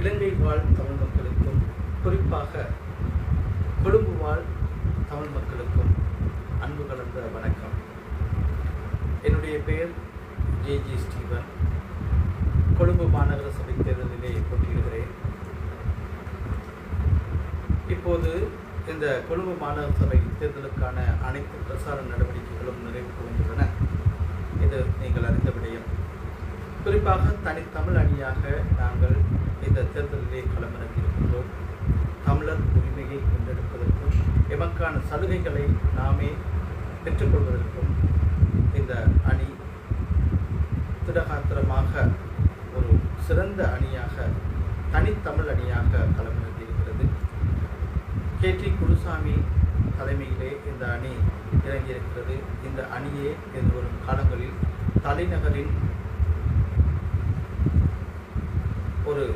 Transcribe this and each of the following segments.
இலங்கை வாழ் தமிழ் மக்களுக்கும் குறிப்பாக கொழும்பு வாழ் தமிழ் மக்களுக்கும் அன்பு கலந்த வணக்கம். என்னுடைய பெயர் ஜே ஜி ஸ்டீவன் கொழும்பு மாநகர சபை தேர்தலிலே போட்டியிடுகிறேன். இப்போது இந்த கொழும்பு மாநகர சபை தேர்தலுக்கான அனைத்து பிரசார நடவடிக்கைகளும் நிறைவுக்கு வந்துள்ளன இது நீங்கள் அறிந்த விடயம். குறிப்பாக தனித்தமிழ் அணியாக தேர்தலிலே களமிறங்கியிருக்கின்றோம். தமிழர் உரிமையை வென்றெடுப்பதற்கும் எமக்கான சலுகைகளை நாமே பெற்றுக்கொள்வதற்கும் இந்த அணி திடகாத்திரமாக ஒரு சிறந்த அணியாக தனித்தமிழ் அணியாக களமிறங்கியிருக்கிறது. கே. டி. குருசாமி தலைமையிலே இந்த அணி இறங்கியிருக்கிறது. இந்த அணியே எதிர்வரும் காலங்களில் தலைநகரின் ஒரு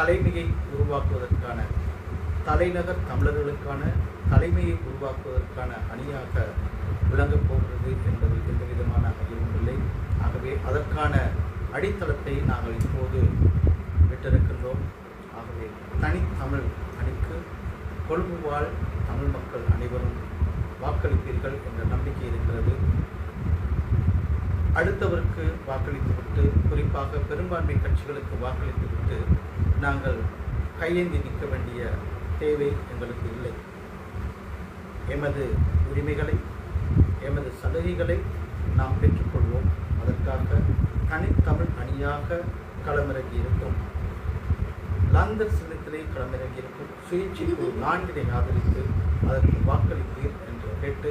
தலைமையை உருவாக்குவதற்கான தலைநகர் தமிழர்களுக்கான தலைமையை உருவாக்குவதற்கான அணியாக விளங்கப் போகிறது என்பதில் எந்த விதமான ஐயமும் இல்லை. ஆகவே அதற்கான அடித்தளத்தை நாங்கள் இப்போது விட்டிருக்கின்றோம். ஆகவே தனித்தமிழ் அணிக்கு கொழும்பு வாழ் தமிழ் மக்கள் அனைவரும் வாக்களிப்பீர்கள் என்ற நம்பிக்கை இருக்கிறது. அடுத்தவருக்கு வாக்களித்துவிட்டு குறிப்பாக பெரும்பான்மை கட்சிகளுக்கு வாக்களித்துவிட்டு நாங்கள் கையேந்தி நிற்க வேண்டிய தேவை எங்களுக்கு இல்லை. எமது உரிமைகளை எமது சலுகைகளை நாம் பெற்றுக்கொள்வோம். அதற்காக தனித்தமிழ் அணியாக களமிறங்கி இருக்கும். லந்தர் சின்னத்திலே களமிறங்கி இருக்கும். சுயேட்சை நான்கினை ஆதரித்து அதற்கு வாக்களித்தீர் என்று கேட்டு